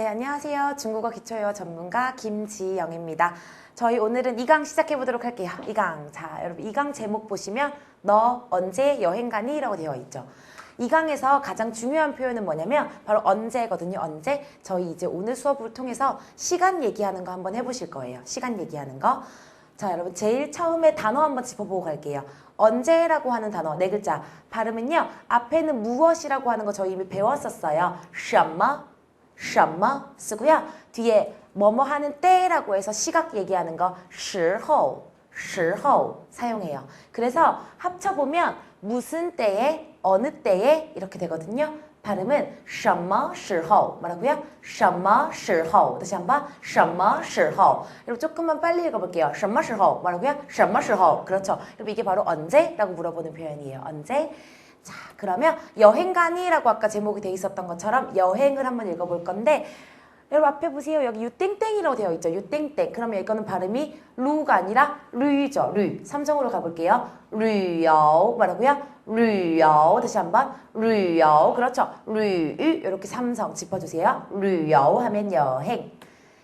네, 안녕하세요. 중국어 기초회화 전문가 김지영입니다. 저희 오늘은 2강 시작해 보도록 할게요. 2강. 자, 여러분 2강 제목 보시면 너 언제 여행 가니? 라고 되어 있죠. 2강에서 가장 중요한 표현은 뭐냐면 바로 언제거든요. 언제. 저희 이제 오늘 수업을 통해서 시간 얘기하는 거 한번 해보실 거예요. 시간 얘기하는 거. 자, 여러분 제일 처음에 단어 한번 짚어보고 갈게요. 언제라고 하는 단어 네 글자 발음은요. 앞에는 무엇이라고 하는 거 저희 이미 배웠었어요. 什么 什么쓰고요. 뒤에 뭐뭐 하는 때라고 해서 시각 얘기하는 거时候时候사용해요. 그래서 합쳐보면 무슨 때에 어느 때에 이렇게 되거든요. 발음은 什么时候 뭐라고요? 什么时候 다시 한번 什么时候 여러분 조금만 빨리 읽어볼게요. 什么时候 뭐라고요? 什么时候 그렇죠. 여러분 이게 바로 언제라고 물어보는 표현이에요. 언제? 자 그러면 여행가니라고 아까 제목이 돼 있었던 것처럼 여행을 한번 읽어볼 건데 여러분 앞에 보세요. 여기 유땡땡이라고 되어 있죠. 유땡땡. 그러면 이거는 발음이 루가 아니라 류죠. 류. 삼성으로 가볼게요. 류요 말하고요. 류요 다시 한번 류요 그렇죠. 류 이렇게 삼성 짚어주세요. 류요 하면 여행.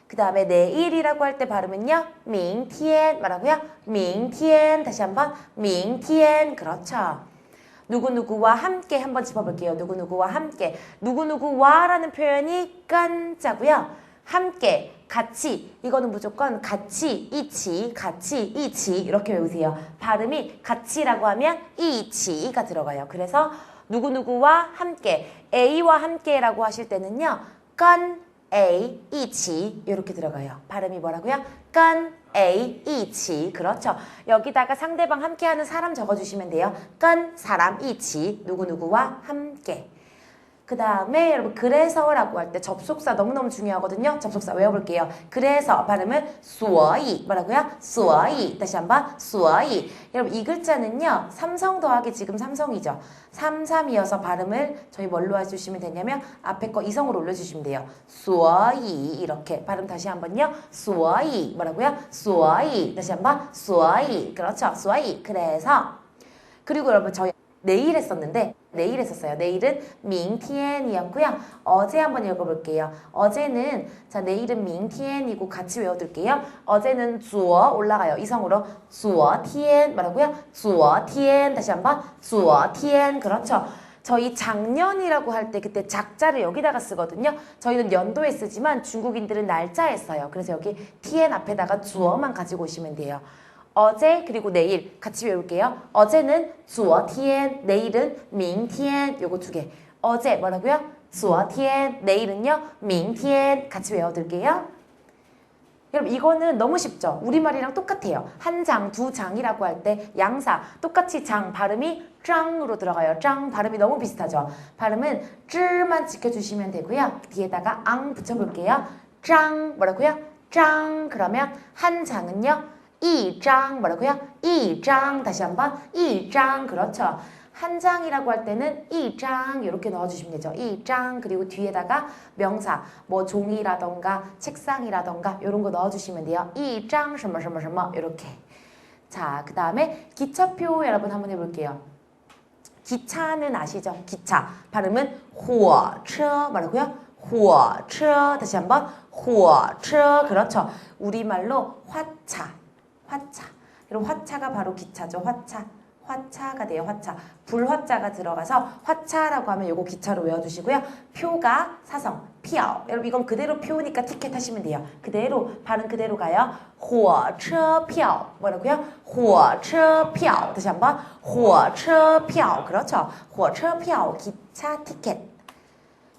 그 다음에 내일이라고 할 때 발음은요. 밍티엔 말하고요. 밍티엔 다시 한번 밍티엔 그렇죠. 누구누구와 함께 한번 짚어볼게요. 누구누구와 함께. 누구누구와라는 표현이 깐자고요. 함께, 같이. 이거는 무조건 같이, 이치, 같이, 이치 이렇게 외우세요. 발음이 같이라고 하면 이치가 들어가요. 그래서 누구누구와 함께, A와 함께라고 하실 때는요. 깐 A, 이치 이렇게 들어가요. 발음이 뭐라고요? 깐 A, 이치 그렇죠. 여기다가 상대방 함께하는 사람 적어주시면 돼요. 깐 사람, 이치 누구누구와 함께. 그 다음에 여러분 그래서라고 할 때 접속사 너무너무 중요하거든요. 접속사 외워볼게요. 그래서 발음은 수어이 뭐라고요? 수어이 다시 한번 수어이 여러분 이 글자는요. 삼성 더하기 지금 삼성이죠. 삼삼이어서 발음을 저희 뭘로 해주시면 되냐면 앞에 거 이성으로 올려주시면 돼요. 수어이 이렇게 발음 다시 한번요. 수어이 뭐라고요? 수어이 다시 한번 수어이 그렇죠. 수어이 그래서 그리고 여러분 저희 내일 했었는데 내일 했었어요. 내일은 밍티엔이었고요. 어제 한번 읽어볼게요. 어제는 자 내일은 밍티엔이고 같이 외워둘게요. 어제는 주어 올라가요. 이성으로 주어 티엔 말하고요. 주어 티엔 다시 한번 주어 티엔 그렇죠. 저희 작년이라고 할 때 그때 작자를 여기다가 쓰거든요. 저희는 연도에 쓰지만 중국인들은 날짜에 써요. 그래서 여기 tn 앞에다가 주어만 가지고 오시면 돼요. 어제 그리고 내일 같이 외울게요. 어제는 昨天, 내일은 明天. 요거 두 개. 어제 뭐라고요? 昨天, 내일은요? 明天. 같이 외워둘게요. 여러분 이거는 너무 쉽죠? 우리말이랑 똑같아요. 한 장, 두 장이라고 할 때 양사 똑같이 장 발음이 짱으로 들어가요. 짱 발음이 너무 비슷하죠? 발음은 쯔만 지켜주시면 되고요. 뒤에다가 앙 붙여볼게요. 짱 뭐라고요? 짱 그러면 한 장은요? 이장 뭐라고요? 이장 다시 한번 이장 그렇죠. 한 장이라고 할 때는 이장 이렇게 넣어주시면 되죠. 이장 그리고 뒤에다가 명사 뭐 종이라던가 책상이라던가 이런 거 넣어주시면 돼요. 이장 什么什么什么 이렇게. 자, 그 다음에 기차표 여러분 한번 해볼게요. 기차는 아시죠? 기차 발음은 火车 뭐라고요? 火车 다시 한번 火车 그렇죠. 우리말로 화차 화차. 여러분 화차가 바로 기차죠. 화차. 화차가 돼요. 화차. 불화자가 들어가서 화차라고 하면 요거 기차로 외워주시고요. 표가 사성. 피ao. 여러분 이건 그대로 표니까 티켓 하시면 돼요. 그대로 발음 그대로 가요. 火车票 뭐라고요? 火车票 다시 한번 火车票 그렇죠. 火车票 기차 티켓.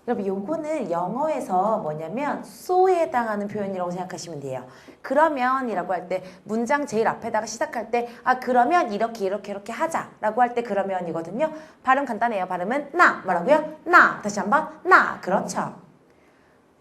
여러분 요거는 영어에서 뭐냐면 so에 해당하는 표현이라고 생각하시면 돼요. 그러면 이라고 할 때 문장 제일 앞에다가 시작할 때 아 그러면 이렇게 이렇게 이렇게 하자 라고 할 때 그러면이거든요. 발음 간단해요. 발음은 나 뭐라고요? 나 다시 한번 나 그렇죠.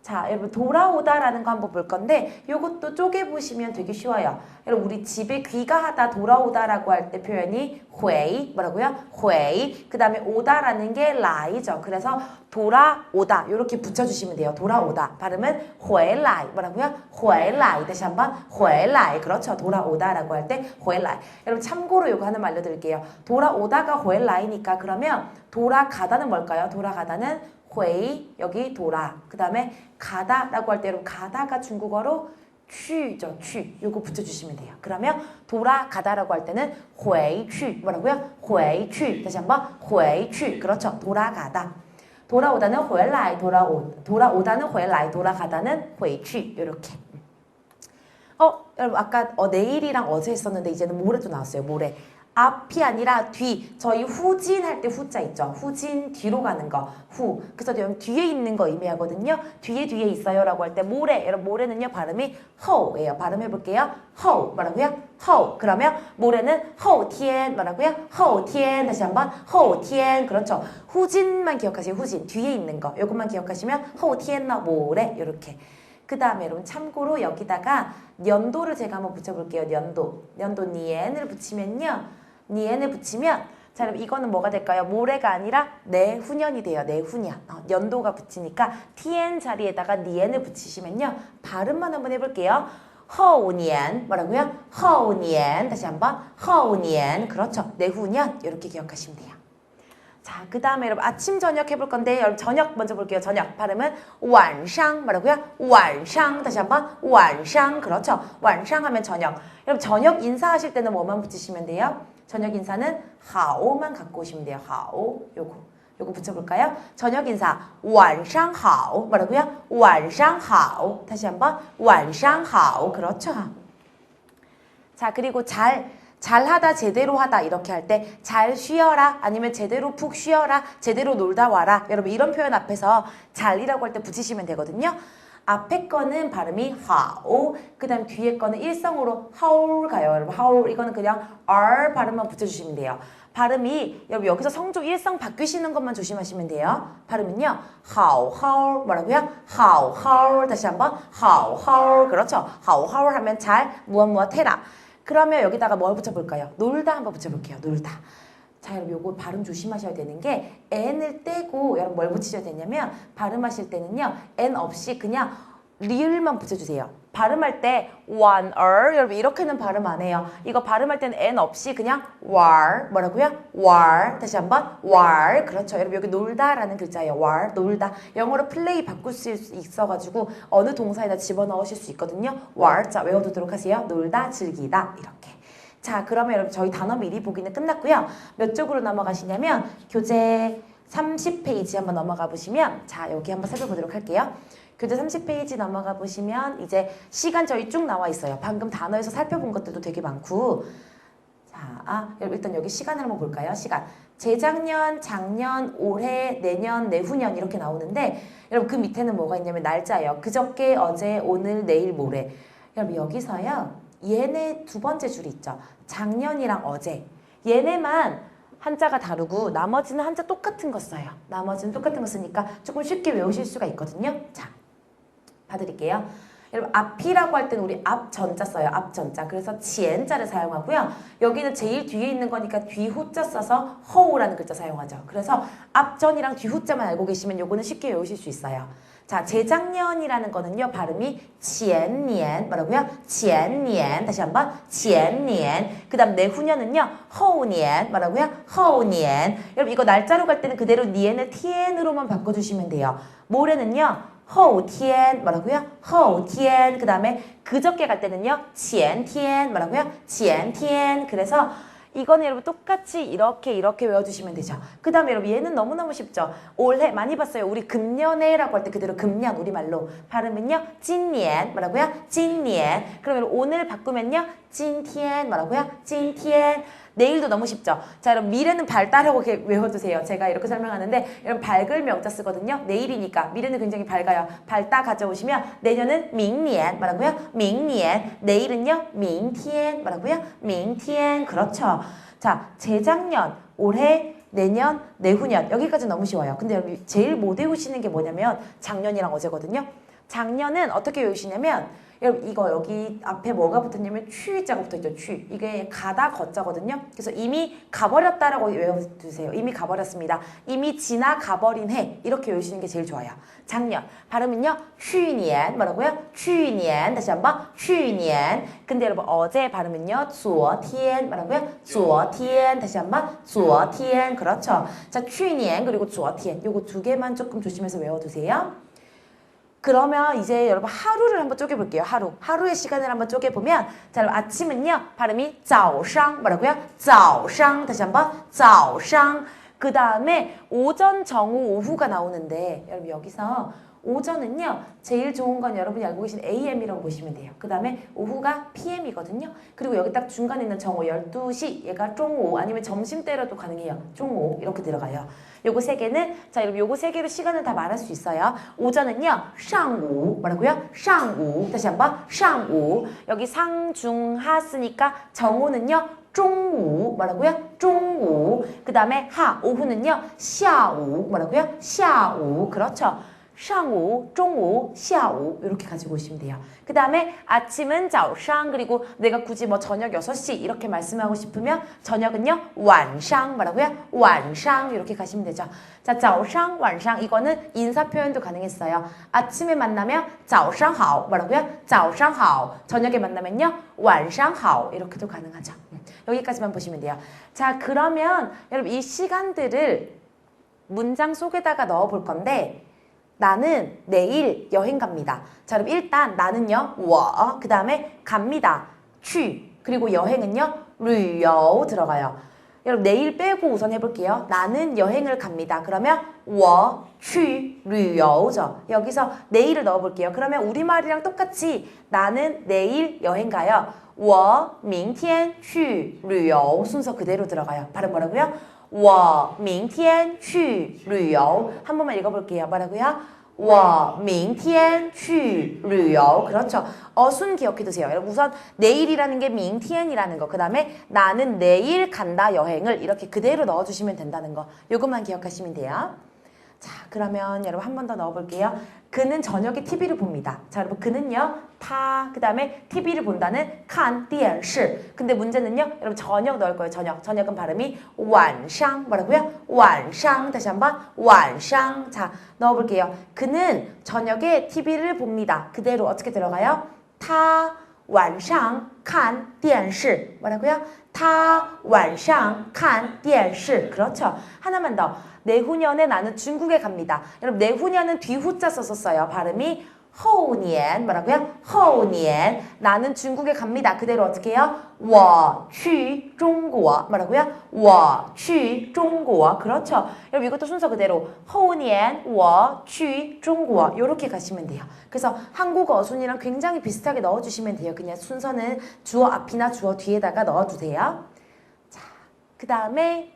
자, 여러분 돌아오다라는 거 한번 볼 건데 요것도 쪼개 보시면 되게 쉬워요. 여러분 우리 집에 귀가하다 돌아오다라고 할 때 표현이 회이 뭐라고요? 회이 그다음에 오다라는 게 라이죠. 그래서 돌아오다 이렇게 붙여주시면 돼요. 돌아오다 발음은 회라이 뭐라고요? 회라이 다시 한번 회라이 그렇죠. 돌아오다라고 할 때 회라이 여러분 참고로 요거 하나 알려드릴게요. 돌아오다가 회라이니까 그러면 돌아가다는 뭘까요? 돌아가다는 회의 여기 돌아. 그 다음에 가다라고 할 때로 가다가 중국어로 취죠. 취. 요거 붙여주시면 돼요. 그러면 돌아가다라고 할 때는 회이 취. 뭐라고요? 회이 취. 다시 한번 회이 취. 그렇죠. 돌아가다. 돌아오다는 회라이 돌아오 돌아오다는 회라이 돌아가다는 회취 요렇게 어 여러분 아까 어, 내일이랑 어제 했었는데 이제는 모레도 나왔어요 모레 앞이 아니라 뒤. 저희 후진 할 때 후자 있죠. 후진 뒤로 가는 거후. 그래서 여러분 뒤에 있는 거 의미하거든요. 뒤에 뒤에 있어요 라고 할 때 모레 여러분 모레는요 발음이 허우예요. 발음해 볼게요. 허우 뭐라고요? 허우. 그러면 모레는 허우티엔 뭐라고요? 허우티엔. 다시 한번. 허우티엔. 그렇죠. 후진만 기억하세요. 후진. 뒤에 있는 거. 요것만 기억하시면 허우티엔너 모레 이렇게. 그 다음에 여러분 참고로 여기다가 연도를 제가 한번 붙여볼게요. 연도. 연도 니엔을 붙이면요. 네 니엔을 붙이면 자 그럼 이거는 뭐가 될까요? 모레가 아니라 내후년이 돼요. 내후년. 어, 연도가 붙이니까 tn 자리에다가 네 니엔을 붙이시면요. 발음만 한번 해볼게요. 허우니엔 뭐라고요? 허우니엔 다시 한번 허우니엔 그렇죠. 내후년 이렇게 기억하시면 돼요. 자, 그 다음에 여러분 아침 저녁 해볼 건데 여러분 저녁 먼저 볼게요. 저녁 발음은 완상 뭐라고요? 완상 다시 한번 완상 그렇죠. 완상 하면 저녁. 여러분 저녁 인사하실 때는 뭐만 붙이시면 돼요? 저녁 인사는 하오만 갖고 오시면 돼요. 하오 요거 요거 붙여볼까요? 저녁 인사 완상 하오 뭐라고요? 완상 하오 다시 한번 완상 하오 그렇죠? 자 그리고 잘 잘하다 제대로 하다 이렇게 할 때 잘 쉬어라 아니면 제대로 푹 쉬어라 제대로 놀다 와라 여러분 이런 표현 앞에서 잘이라고 할 때 붙이시면 되거든요. 앞에 거는 발음이 하오 그 다음 뒤에 거는 일성으로 하올 가요 여러분 하올 이거는 그냥 R 발음만 붙여주시면 돼요 발음이 여러분 여기서 성조 일성 바뀌시는 것만 조심하시면 돼요 발음은요 하오 하올 뭐라고요 하오 하올 다시 한번 하오 하올 그렇죠 하오 하올 하면 잘 무엇 무엇 해라 그러면 여기다가 뭘 붙여볼까요? 놀다 한번 붙여볼게요. 놀다. 자, 여러분 요거 발음 조심하셔야 되는 게 n을 떼고 여러분 뭘 붙이셔야 되냐면 발음하실 때는요. n 없이 그냥 리을만 붙여주세요. 발음할 때 one er 여러분 이렇게는 발음 안 해요. 이거 발음할 때는 n 없이 그냥 war 뭐라고요? war 다시 한번 war 그렇죠. 여러분 여기 놀다라는 글자예요. war 놀다 영어로 플레이 바꿀 수 있어가지고 어느 동사에다 집어넣으실 수 있거든요. war 자 외워두도록 하세요. 놀다 즐기다 이렇게. 자 그러면 여러분 저희 단어 미리 보기는 끝났고요. 몇 쪽으로 넘어가시냐면 교재 30페이지 한번 넘어가 보시면 자 여기 한번 살펴보도록 할게요. 교재 30페이지 넘어가 보시면 이제 시간 저희 쭉 나와 있어요. 방금 단어에서 살펴본 것들도 되게 많고 자, 아, 여러분 일단 여기 시간을 한번 볼까요? 시간. 재작년, 작년, 올해, 내년, 내후년 이렇게 나오는데 여러분 그 밑에는 뭐가 있냐면 날짜예요. 그저께, 어제, 오늘, 내일, 모레. 여러분 여기서요. 얘네 두 번째 줄이 있죠. 작년이랑 어제. 얘네만 한자가 다르고 나머지는 한자 똑같은 거 써요. 나머지는 똑같은 거 쓰니까 조금 쉽게 외우실 수가 있거든요. 자, 봐드릴게요. 여러분 앞이라고 할 때는 우리 앞전자 써요. 앞전자. 그래서 지엔자를 사용하고요. 여기는 제일 뒤에 있는 거니까 뒤후자 써서 허우라는 글자 사용하죠. 그래서 앞전이랑 뒤후자만 알고 계시면 요거는 쉽게 외우실 수 있어요. 자, 재작년이라는 거는요, 발음이 지엔니엔 뭐라고요? 지엔니엔 다시 한번 지엔니엔 그다음 내후년은요, 허우니엔 뭐라고요? 허우니엔 여러분 이거 날짜로 갈 때는 그대로 니엔을 티엔으로만 바꿔주시면 돼요. 모레는요. 허우티엔 뭐라고요? 허우티엔 그 다음에 그저께 갈 때는요. 지엔티엔 뭐라고요? 지엔티엔 그래서 이거는 여러분 똑같이 이렇게 이렇게 외워주시면 되죠. 그 다음에 여러분 얘는 너무너무 쉽죠. 올해 많이 봤어요. 우리 금년에라고 할 때 그대로 금년 우리말로 발음은요. 찐년 뭐라고요? 찐년 그러면 오늘 바꾸면요. 찐티엔 뭐라고요? 찐티엔 내일도 너무 쉽죠. 자, 여러분 미래는 이렇게 외워두세요. 제가 이렇게 설명하는데 여러분 밝을 명자 쓰거든요. 내일이니까 미래는 굉장히 밝아요. 밝다 가져오시면 내년은 밍니엔 뭐라고요? 밍니엔 내일은요? 밍티엔 뭐라고요? 밍티엔 그렇죠. 자, 재작년, 올해, 내년, 내후년 여기까지 너무 쉬워요. 근데 여러분 제일 못 외우시는 게 뭐냐면 작년이랑 어제거든요. 작년은 어떻게 외우시냐면 여러분 이거 여기 앞에 뭐가 붙었냐면 취자가 붙어있죠. 취. 이게 가다 거자거든요. 그래서 이미 가버렸다라고 외워두세요. 이미 가버렸습니다. 이미 지나가버린 해. 이렇게 외우시는 게 제일 좋아요. 작년. 발음은요. 去年 뭐라고요? 去年 다시 한번 去年 근데 여러분 어제 발음은요. 昨天 뭐라고요? 昨天 다시 한번 昨天 그렇죠. 자, 去年 그리고 昨天 요거 두 개만 조금 조심해서 외워두세요. 그러면 이제 여러분 하루를 한번 쪼개볼게요. 하루. 하루의 시간을 한번 쪼개보면 자, 여러분 아침은요. 발음이 早上 뭐라고요? 早上 다시 한번 早上. 그 다음에 오전, 정오, 오후가 나오는데 여러분 여기서 오전은요. 제일 좋은 건 여러분이 알고 계신 AM이라고 보시면 돼요. 그 다음에 오후가 PM이거든요. 그리고 여기 딱 중간에 있는 정오 12시 얘가 종오 아니면 점심때라도 가능해요. 종오 이렇게 들어가요. 요거 세 개는 자 여러분 요거 세 개로 시간을 다 말할 수 있어요. 오전은요. 상우 뭐라고요? 상우 다시 한번 상우 여기 상중하 쓰니까 정오는요. 중우 뭐라고요? 중우 그 다음에 하 오후는요. 샤우 뭐라고요? 샤우 그렇죠. 上午, 中午, 下午 이렇게 가지고 오시면 돼요. 그 다음에 아침은 早上 그리고 내가 굳이 뭐 저녁 6시 이렇게 말씀하고 싶으면 저녁은요 晚上 뭐라고요? 晚上 이렇게 가시면 되죠. 자, 早上,晚上 이거는 인사 표현도 가능했어요. 아침에 만나면 早上好 뭐라고요? 早上好 저녁에 만나면요 晚上好 이렇게도 가능하죠. 음, 여기까지만 보시면 돼요. 자, 그러면 여러분 이 시간들을 문장 속에다가 넣어 볼 건데 나는 내일 여행 갑니다. 자, 그럼 일단 나는요, 워, 그 다음에 갑니다. 취, 그리고 여행은요, 류여 들어가요. 여러분 내일 빼고 우선 해볼게요. 나는 여행을 갑니다. 그러면 워, 취, 류여우죠. 여기서 내일을 넣어볼게요. 그러면 우리말이랑 똑같이 나는 내일 여행 가요. 워, 민天 취, 류여우 순서 그대로 들어가요. 발음 뭐라고요? 我明天去旅游 한 번만 읽어볼게요. 뭐라고요? 我明天去旅游 그렇죠. 어순 기억해두세요. 여러분 우선 내일이라는 게明天이라는 거. 그 다음에 나는 내일 간다 여행을 이렇게 그대로 넣어주시면 된다는 거. 요것만 기억하시면 돼요. 자 그러면 여러분 한 번 더 넣어볼게요. 그는 저녁에 TV를 봅니다. 자 여러분 그는요 타 그다음에 TV를 본다는 칸 디얼시. 근데 문제는요 여러분 저녁 넣을 거예요. 저녁 저녁은 발음이 완상 뭐라고요? 완상 다시 한번 완상 자 넣어볼게요. 그는 저녁에 TV를 봅니다. 그대로 어떻게 들어가요? 타 완상 칸 디얼시 뭐라고요? 타 완상 칸 디얼시 그렇죠. 하나만 더. 내후년에 나는 중국에 갑니다. 여러분 내후년은 뒤후자 썼었어요. 발음이 后年 뭐라고요? 后年 나는 중국에 갑니다. 그대로 어떻게 해요? 我去中国 뭐라고요? 我去中国 그렇죠. 여러분 이것도 순서 그대로 后年我去中国 이렇게 가시면 돼요. 그래서 한국어 어순이랑 굉장히 비슷하게 넣어주시면 돼요. 그냥 순서는 주어 앞이나 주어 뒤에다가 넣어주세요. 자, 그 다음에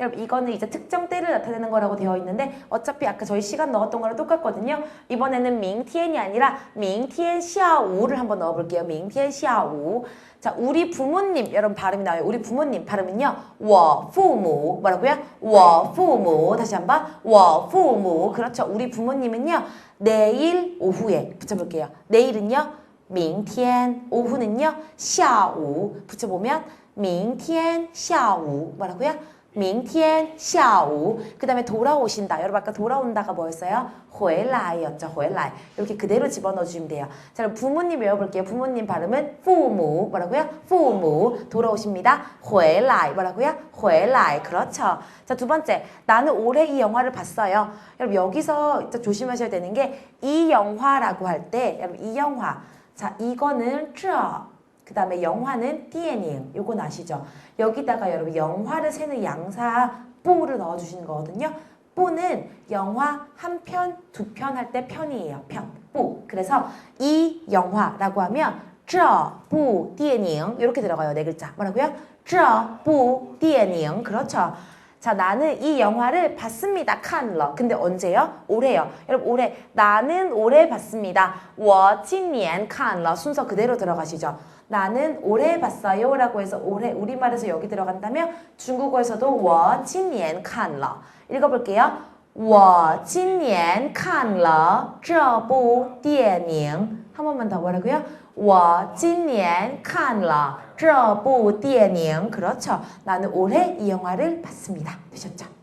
여러분 이거는 이제 특정 때를 나타내는 거라고 되어 있는데 어차피 아까 저희 시간 넣었던 거랑 똑같거든요. 이번에는 밍티엔이 아니라 밍티엔 시아우를 한번 넣어볼게요. 밍티엔 시아우. 자, 우리 부모님 여러분 발음이 나와요. 우리 부모님 발음은요. 我父母 뭐라고요? 我父母 다시 한번 我父母 그렇죠. 우리 부모님은요. 내일 오후에 붙여볼게요. 내일은요. 明天 오후는요. 下午 붙여보면 明天下午 뭐라고요? 明天下午. 그 다음에 돌아오신다. 여러분 아까 돌아온다가 뭐였어요? 回来였죠. 回来. 이렇게 그대로 집어넣어 주시면 돼요. 자, 그럼 부모님 외워볼게요. 부모님 발음은 父母 뭐라고요? 父母 돌아오십니다. 回来 뭐라고요? 回来 그렇죠. 자, 두 번째. 나는 올해 이 영화를 봤어요. 여러분 여기서 진짜 조심하셔야 되는 게 이 영화라고 할 때 여러분 이 영화 자, 이거는 这 그 다음에 영화는 띠에닝 요건 아시죠? 여기다가 여러분 영화를 세는 양사 뿌를 넣어주시는 거거든요. 뿌는 영화 한 편, 두 편 할 때 편이에요. 편, 뿌. 그래서 이 영화라고 하면 这部电影 이렇게 들어가요. 네 글자. 뭐라고요? 这部电影 그렇죠. 자, 나는 이 영화를 봤습니다. 칸러. 근데 언제요? 올해요. 여러분, 올해. 나는 올해 봤습니다. 我今年看了. 순서 그대로 들어가시죠. 나는 올해 봤어요. 라고 해서 올해, 우리말에서 여기 들어간다면 중국어에서도 我今年看了. 읽어볼게요. 我今年看了这部电影. 한 번만 더 뭐라고요? 我今年看了这部电影. 그렇죠. 나는 올해 이 영화를 봤습니다. 되셨죠?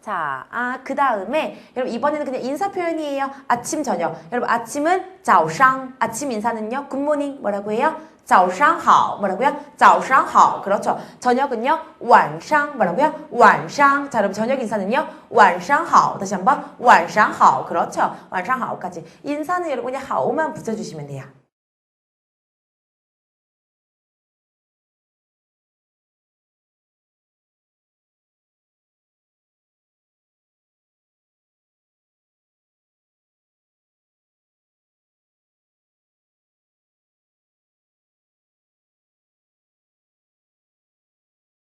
자, 아, 그 다음에, 여러분, 이번에는 그냥 인사 표현이에요. 아침, 저녁. 여러분, 아침은 早上. 아침 인사는요, 굿모닝. 뭐라고 해요? 早上好. 뭐라고요? 早上好. 그렇죠. 저녁은요, 晚上. 뭐라고요? 晚上. 자, 여러분, 저녁 인사는요, 晚上好. 다시 한 번, 晚上好. 그렇죠. 晚上好까지. 인사는 여러분, 그냥 하오만 붙여주시면 돼요.